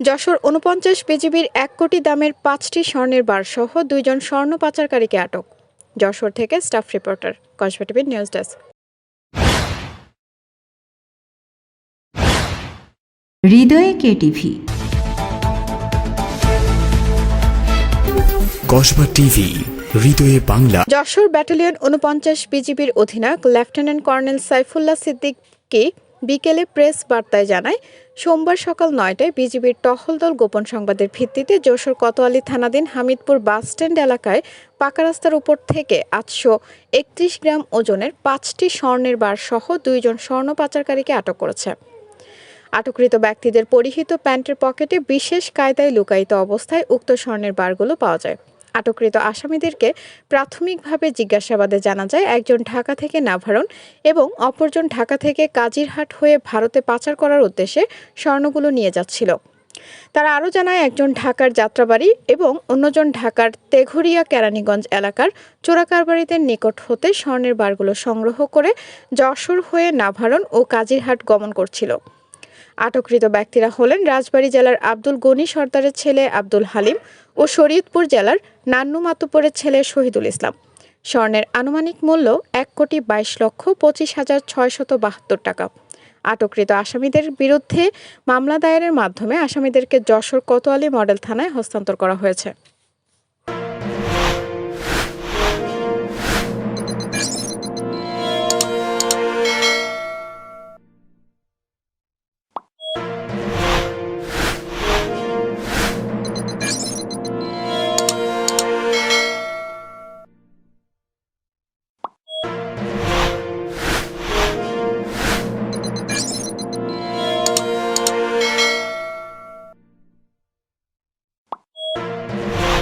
যশোর উনপঞ্চাশ বিজিবির এক কোটি দামের পাঁচটি স্বর্ণের বার সহ দুইজন স্বর্ণ পাচারকারীকে আটক। যশোর থেকে স্টাফ রিপোর্টার কসবা টিভির নিউজ ডেস্ক। হৃদয়ে কেটিভি কসবা টিভি হৃদয়ে বাংলা। যশোর ব্যাটালিয়ন উনপঞ্চাশ বিজিবির অধিনায়ক লেফটেন্যান্ট কর্নেল সাইফুল্লাহ সিদ্দিককে বিকেলে প্রেস বার্তায় জানায়, সোমবার সকাল নয়টায় বিজিবির টহল দল গোপন সংবাদের ভিত্তিতে যশোর কোতোয়ালি থানাধীন হামিদপুর বাস স্ট্যান্ড এলাকায় পাকা রাস্তার উপর থেকে আটশো একত্রিশ গ্রাম ওজনের পাঁচটি স্বর্ণের বার সহ দুইজন স্বর্ণ পাচারকারীকে আটক করেছে। আটককৃত ব্যক্তিদের পরিহিত প্যান্টের পকেটে বিশেষ কায়দায় লুকায়িত অবস্থায় উক্ত স্বর্ণের বারগুলো পাওয়া যায়। আটককৃত আসামিদেরকে প্রাথমিকভাবে জিজ্ঞাসাবাদে জানা যায়, একজন ঢাকা থেকে নাভারণ এবং অপরজন ঢাকা থেকে কাজিরহাট হয়ে ভারতে পাচার করার উদ্দেশ্যে স্বর্ণগুলো নিয়ে যাচ্ছিল। তারা আরও জানায়, একজন ঢাকার যাত্রাবাড়ি এবং অন্যজন ঢাকার তেঘরিয়া কেরানীগঞ্জ এলাকার চোরাকারবারিদের নিকট হতে স্বর্ণের বারগুলো সংগ্রহ করে যশোর হয়ে নাভারণ ও কাজিরহাট গমন করছিল। আটককৃত ব্যক্তিরা হলেন রাজবাড়ী জেলার আব্দুল গনি সর্দারের ছেলে আব্দুল হালিম ও শরীয়তপুর জেলার নান্নু মাতুপুরের ছেলে শহীদুল ইসলাম। স্বর্ণের আনুমানিক মূল্য এক কোটি বাইশ লক্ষ পঁচিশ হাজার ছয়শত বাহাত্তর টাকা। আটককৃত আসামিদের বিরুদ্ধে মামলা দায়েরের মাধ্যমে আসামিদেরকে যশোর কোতোয়ালি মডেল থানায় হস্তান্তর করা হয়েছে।